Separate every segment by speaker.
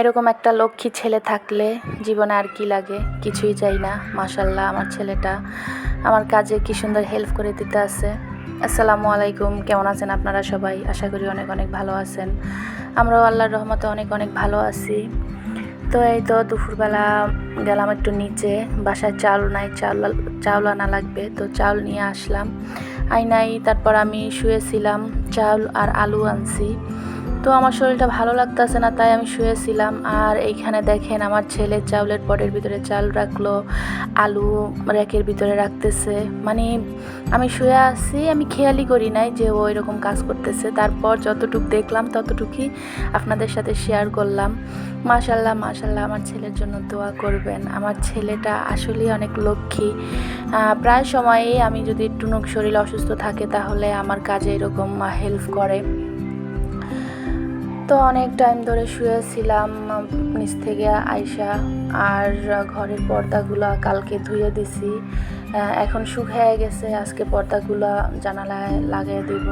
Speaker 1: এরকম একটা লক্ষ্মী ছেলে থাকলে জীবনে আর কি লাগে? কিছুই চাই না মাশাল্লাহ আমার ছেলেটা। আমার কাজে কি সুন্দর হেল্প করে দিতে আছে। আসসালামু আলাইকুম, কেমন আছেন আপনারা সবাই? আশা করি অনেক অনেক ভালো আছেন। আমরাও আল্লাহর রহমতে অনেক অনেক ভালো আছি। তো এই তো দুপুরবেলা গেলাম একটু নিচে। বাসায় চাল নাই, চাল চাউল আনা লাগবে। তো চাউল নিয়ে আসলাম। আই নাই, তারপর আমি শুয়েছিলাম চাউল আর আলু আনছি। তো আমার শরীরটা ভালো লাগতেছে না, তাই আমি শুয়েছিলাম। আর এইখানে দেখেন আমার ছেলে চাউলের পটের ভিতরে চাল রাখল, আলু র্যাকের ভিতরে রাখতেছে। মানে আমি শুয়ে আছি, আমি খেয়ালই করি নাই যে ও এরকম কাজ করতেছে। তারপর যতটুক দেখলাম ততটুকুই আপনাদের সাথে শেয়ার করলাম। মাশাল্লাহ মাশাল্লাহ আমার ছেলের জন্য দোয়া করবেন। আমার ছেলেটা আসলেই অনেক লক্ষ্মী। প্রায় সময়ই আমি যদি টুনুক শরীর অসুস্থ থাকে তাহলে আমার কাজে এরকম হেল্প করে। তো অনেক টাইম ধরে শুয়েছিলাম, নিচ থেকে আইসা আর ঘরের পর্দাগুলো কালকে ধুয়ে দিছি। এখন শুকিয়ে গেছে, আজকে পর্দাগুলো জানালায় লাগিয়ে দিব।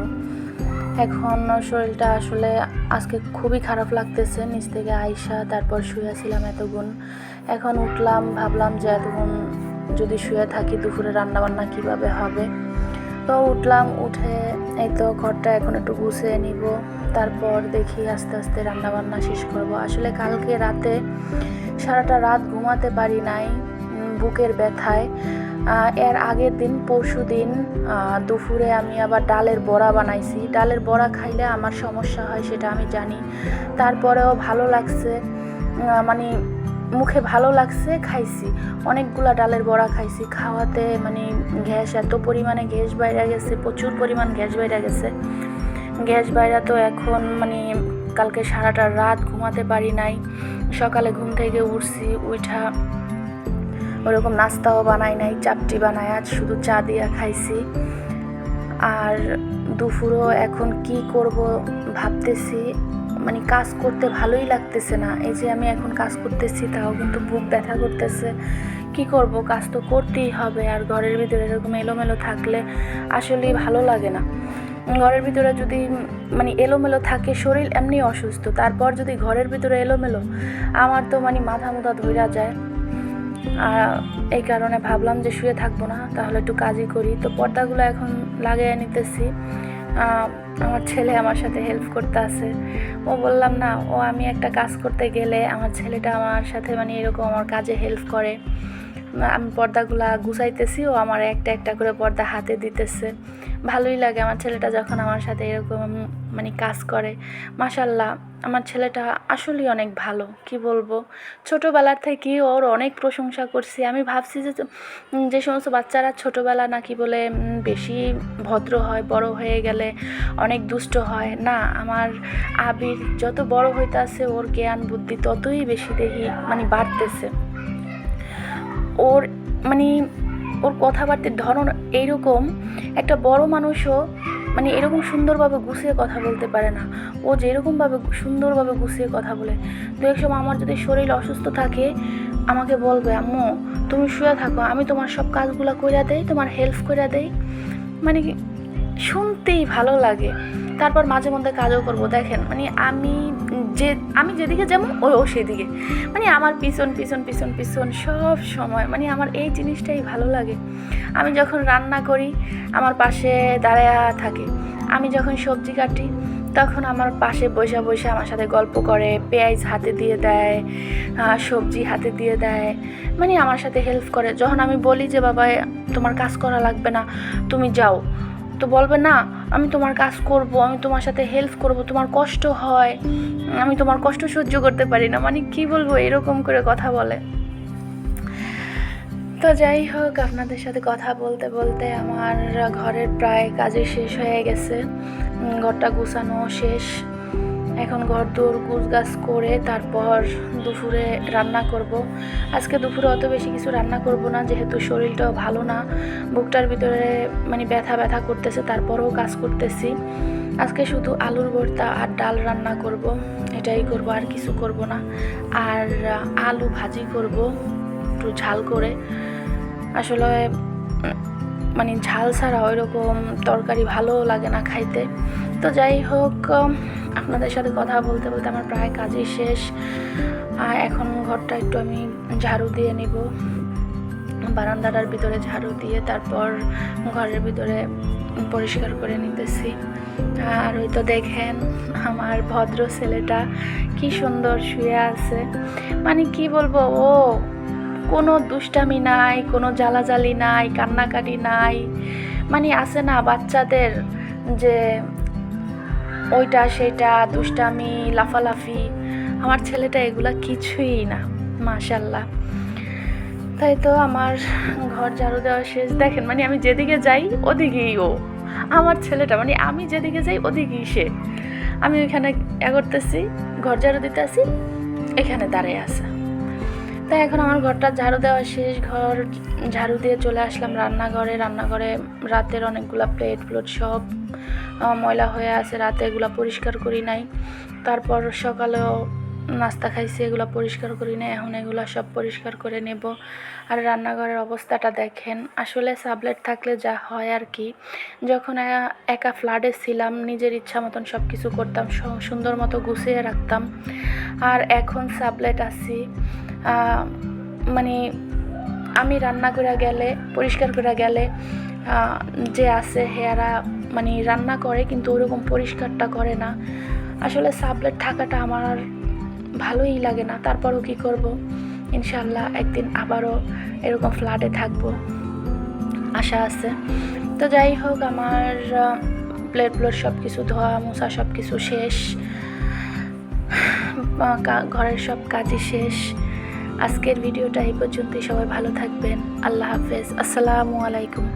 Speaker 1: এখন শরীরটা আসলে আজকে খুবই খারাপ লাগতেছে, নিচ থেকে আইসা তারপর শুয়েছিলাম এতক্ষণ। এখন উঠলাম, ভাবলাম যে এতক্ষণ যদি শুয়ে থাকি দুপুরে রান্নাবান্না কীভাবে হবে? তো উঠলাম, উঠে এই তো ঘরটা এখন একটু গুছিয়ে নিব। তারপর দেখি আস্তে আস্তে রান্না বান্না শেষ করব। আসলে কালকে রাতে সারাটা রাত ঘুমাতে পারি নাই বুকের ব্যথায়। এর আগের দিন, পরশু দিন দুপুরে আমি আবার ডালের বড়া বানাইছি। ডালের বড়া খাইলে আমার সমস্যা হয় সেটা আমি জানি। তারপরেও ভালো লাগছে মানে মুখে ভালো লাগছে, খাইছি। অনেকগুলা ডালের বড়া খাইছি। খাওয়াতে মানে গ্যাস এত পরিমাণে গ্যাস বাইরে গেছে, প্রচুর পরিমাণ গ্যাস বাইরে গেছে। গ্যাস বাইরে তো এখন মানে কালকে সারাটা রাত ঘুমাতে পারি নাই। সকালে ঘুম থেকে উঠছি উঠা ওরকম নাস্তাও বানাই নাই, চাপটি বানাই, আজ শুধু চা দিয়া খাইছি। আর দুপুরও এখন কি করব ভাবতেছি। মানে কাজ করতে ভালোই লাগতেছে না। এই যে আমি এখন কাজ করতেছি, তাও কিন্তু বুক ব্যথা করতেছে। কি করব? কাজ তো করতেই হবে। আর ঘরের ভিতরে এরকম এলোমেলো থাকলে আসলেই ভালো লাগে না। ঘরের ভিতরে যদি মানে এলোমেলো থাকে, শরীর এমনি অসুস্থ। তারপর যদি ঘরের ভিতরে এলোমেলো, আমার তো মানে মাথা মুথা ধইরা যায়। আর এই কারণে ভাবলাম যে শুয়ে থাকব না, তাহলে একটু কাজই করি। তো পর্দাগুলো এখন লাগিয়ে নিতেছি। আমার ছেলে আমার সাথে হেল্প করতে আছে। ও বললাম, না, ও আমি একটা কাজ করতে গেলে আমার ছেলেটা আমার সাথে মানে এরকম আমার কাজে হেল্প করে। আমি পর্দাগুলা গুছাইতেছি, ও আমার একটা একটা করে পর্দা হাতে দিতেছে। ভালোই লাগে আমার ছেলেটা যখন আমার সাথে এরকম মানে কাজ করে। মাশাল্লাহ আমার ছেলেটা আসলেই অনেক ভালো, কি বলব? ছোটোবেলার থেকে ওর অনেক প্রশংসা করছি। আমি ভাবছি যে যে সমস্ত বাচ্চারা ছোটোবেলা নাকি বলে বেশি ভদ্র হয়, বড় হয়ে গেলে অনেক দুষ্ট হয়। না, আমার আবির যত বড় হইতাছে, ওর জ্ঞান বুদ্ধি ততই বেশি দেখি মানে বাড়তেছে। ওর মানে ওর কথাবার্তার ধরন এইরকম। একটা বড় মানুষও মানে এরকম সুন্দরভাবে গুছিয়ে কথা বলতে পারে না। ও যেরকমভাবে সুন্দরভাবে গুছিয়ে কথা বলে। দু এক সময় আমার যদি শরীর অসুস্থ থাকে, আমাকে বলবে, আম্মু, তুমি শুয়ে থাকো। আমি তোমার সব কাজগুলো করে দেই, তোমার হেল্প করে দেই। মানে শুনতেই ভালো লাগে। তারপর মাঝে মধ্যে কাজও করব, দেখেন। মানে আমি যে, আমি যেদিকে যেমন ও ও সেদিকে। মানে আমার পিছন পিছন পিছন পিছন সব সময় মানে আমার এই জিনিসটাই ভালো লাগে। আমি যখন রান্না করি, আমার পাশে দাঁড়ায়া থাকে। আমি যখন সবজি কাটি, তখন আমার পাশে বসে বসে আমার সাথে গল্প করে, পেঁয়াজ হাতে দিয়ে দেয় সবজি হাতে দিয়ে দেয় মানে আমার সাথে হেল্প করে। যখন আমি বলি যে বাবা তোমার কাজ করা লাগবে না, তুমি যাও। তো বলবে, না, আমি তোমার কাজ করব, আমি তোমার সাথে হেল্প করব, তোমার কষ্ট হয়। আমি তোমার কষ্ট সহ্য করতে পারি না। মানে কি বলব, এরকম করে কথা বলে। তো যাই হোক, আপনাদের সাথে কথা বলতে বলতে আমার ঘরের প্রায় কাজে শেষ হয়ে গেছে। ঘরটা গুছানো শেষ। এখন ঘর দৌড় গুছ গাছ করে তারপর দুপুরে রান্না করব। আজকে দুপুরে অত বেশি কিছু রান্না করব না, যেহেতু শরীরটাও ভালো না। বুকটার ভিতরে মানে ব্যথা ব্যথা করতেছে, তারপরেও কাজ করতেছি। আজকে শুধু আলুর ভর্তা আর ডাল রান্না করব। এটাই করব, আর কিছু করব না। আর আলু ভাজি করব, একটু ঝাল করে। আসলে মানে ঝাল ছাড়া ওইরকম তরকারি ভালো লাগে না খাইতে। তো যাই হোক আপনাদের সাথে কথা বলতে বলতে আমার প্রায় কাজই শেষ। আর এখন ঘরটা একটু আমি ঝাড়ু দিয়ে নিব। বারান্দাটার ভিতরে ঝাড়ু দিয়ে তারপর ঘরের ভিতরে পরিষ্কার করে নিতেছি। আর ওই তো দেখেন আমার ভদ্র ছেলেটা কি সুন্দর শুয়ে আছে। মানে কি বলব, ও কোনো দুষ্টামি নাই, কোনো জ্বালাজালি নাই, কান্নাকাটি নাই। মানে আছে না বাচ্চাদের যে ওইটা, সেটা, দুষ্টামি, লাফালাফি। আমার ছেলেটা এগুলা কিছুই না মাশাল্লাহ তাই তো আমার ঘর ঝাড়ু দেওয়া শেষ। দেখেন মানে আমি যেদিকে যাই, ওদিকেই ও। আমার ছেলেটা মানে আমি যেদিকে যাই, ওদিকেই সে। আমি ওইখানে এ করতেছি ঘর ঝাড়ু দিতে আসি এখানে দাঁড়িয়ে আছে। তাই এখন আমার ঘরটা ঝাড়ু দেওয়া শেষ। ঘর ঝাড়ু দিয়ে চলে আসলাম রান্নাঘরে। রান্নাঘরে রাতের অনেকগুলা প্লেট প্লেট সব ময়লা হয়ে আছে। রাতে এগুলো পরিষ্কার করি নাই। তারপর সকালেও নাস্তা খাইছি, এগুলো পরিষ্কার করি নাই। এখন এগুলো সব পরিষ্কার করে নেব। আর রান্নাঘরের অবস্থাটা দেখেন। আসলে সাবলেট থাকলে যা হয় আর কি। যখন একা ফ্ল্যাটে ছিলাম, নিজের ইচ্ছা মতন সব কিছু করতাম সুন্দর মতো গুছিয়ে রাখতাম। আর এখন সাবলেট আছি। মানে আমি রান্না করে গেলে, পরিষ্কার করে গেলে যে আছে হেয়ারা মানে রান্না করে কিন্তু ওরকম পরিষ্কারটা করে না। আসলে সাবলেট থাকাটা আমার আর ভালোই লাগে না। তারপরও কি করব? ইনশাল্লাহ একদিন আবারও এরকম ফ্ল্যাটে থাকব। আশা আছে। তো যাই হোক, আমার প্লেট প্লেট সব কিছু ধোয়া মোছা সব কিছু শেষ ঘরের সব কাজই শেষ। আজকের ভিডিওটা এই পর্যন্তই। সবাই ভালো থাকবেন। আল্লাহ হাফেজ। আসসালামু আলাইকুম।